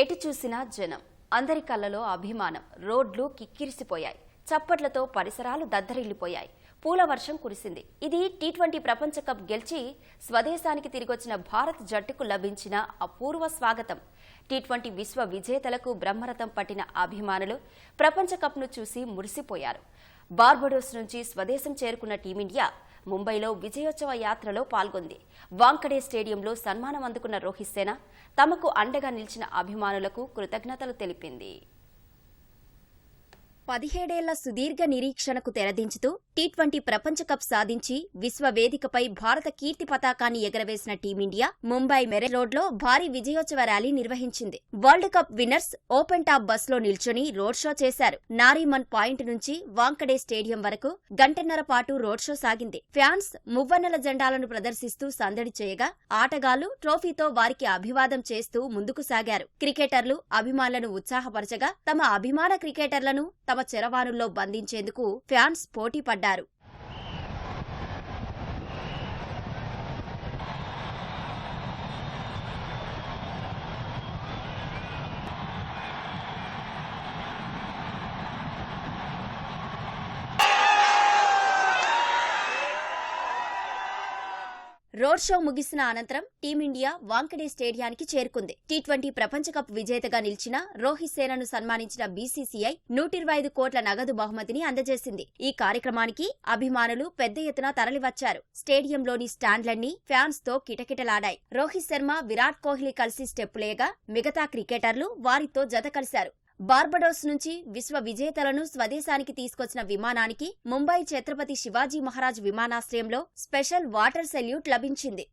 ఎటు చూసినా జనం. అందరి కళ్ళలో అభిమానం. రోడ్లు కిక్కిరిసిపోయాయి. చప్పట్లతో పరిసరాలు దద్దరిల్లిపోయాయి. పూల వర్షం కురిసింది. ఇది టీ ట్వంటీ ప్రపంచ కప్ గెలిచి స్వదేశానికి తిరిగొచ్చిన భారత్ జట్టుకు లభించిన అపూర్వ స్వాగతం. టీ ట్వంటీ విశ్వ విజేతలకు బ్రహ్మరథం పట్టిన అభిమానులు ప్రపంచ కప్ను చూసి మురిసిపోయారు. బార్బడోస్ నుంచి స్వదేశం చేరుకున్న టీమిండియా ముంబైలో విజయోత్సవ యాత్రలో పాల్గొంది. వాంకడే స్టేడియంలో సన్మానం అందుకున్న రోహిత్ సేన తమకు అండగా నిలిచిన అభిమానులకు కృతజ్ఞతలు తెలిపింది. పదిహేడేళ్ళ సుదీర్ఘ నిరీక్షణకు తెరదించుతూ టీ ట్వంటీ ప్రపంచకప్ సాధించి విశ్వ వేదికపై భారత కీర్తి పతాకాన్ని ఎగరవేసిన టీమిండియా ముంబై మెరే రోడ్లో భారీ విజయోత్సవ ర్యాలీ నిర్వహించింది. World cup winners open top బస్లో నిల్చొని రోడ్ షో చేశారు. నారీమన్ పాయింట్ నుంచి వాంకడే స్టేడియం వరకు గంటన్నర పాటు రోడ్ షో సాగింది. ఫ్యాన్స్ మువ్వన్నెల జెండాలను ప్రదర్శిస్తూ సందడి చేయగా ఆటగాళ్ళు ట్రోఫీతో వారికి అభివాదం చేస్తూ ముందుకు సాగారు. క్రికెటర్లు అభిమానులను ఉత్సాహపరచగా తమ అభిమాన క్రికెటర్లను తమ చరవాణుల్లో బంధించేందుకు ఫ్యాన్స్ పోటీ రోడ్ షో ముగిసిన అనంతరం టీమిండియా వాంకడే స్టేడియానికి చేరుకుంది. టీ ట్వంటీ ప్రపంచ కప్ విజేతగా నిలిచిన రోహిత్ సేనను సన్మానించిన బీసీసీఐ నూట ఇరవై ఐదు కోట్ల నగదు బహుమతిని అందజేసింది. ఈ కార్యక్రమానికి అభిమానులు పెద్ద ఎత్తున తరలివచ్చారు. స్టేడియంలోని స్టాండ్లన్నీ ఫ్యాన్స్తో కిటకిటలాడాయి. రోహిత్ శర్మ విరాట్ కోహ్లీ కలిసి స్టెప్పులేగా మిగతా క్రికెటర్లు వారితో జత కలిశారు. బార్బడోస్ నుంచి విశ్వ విజేతలను స్వదేశానికి తీసుకొచ్చిన విమానానికి ముంబై ఛత్రపతి శివాజీ మహారాజ్ విమానాశ్రయంలో స్పెషల్ వాటర్ సెల్యూట్ లభించింది.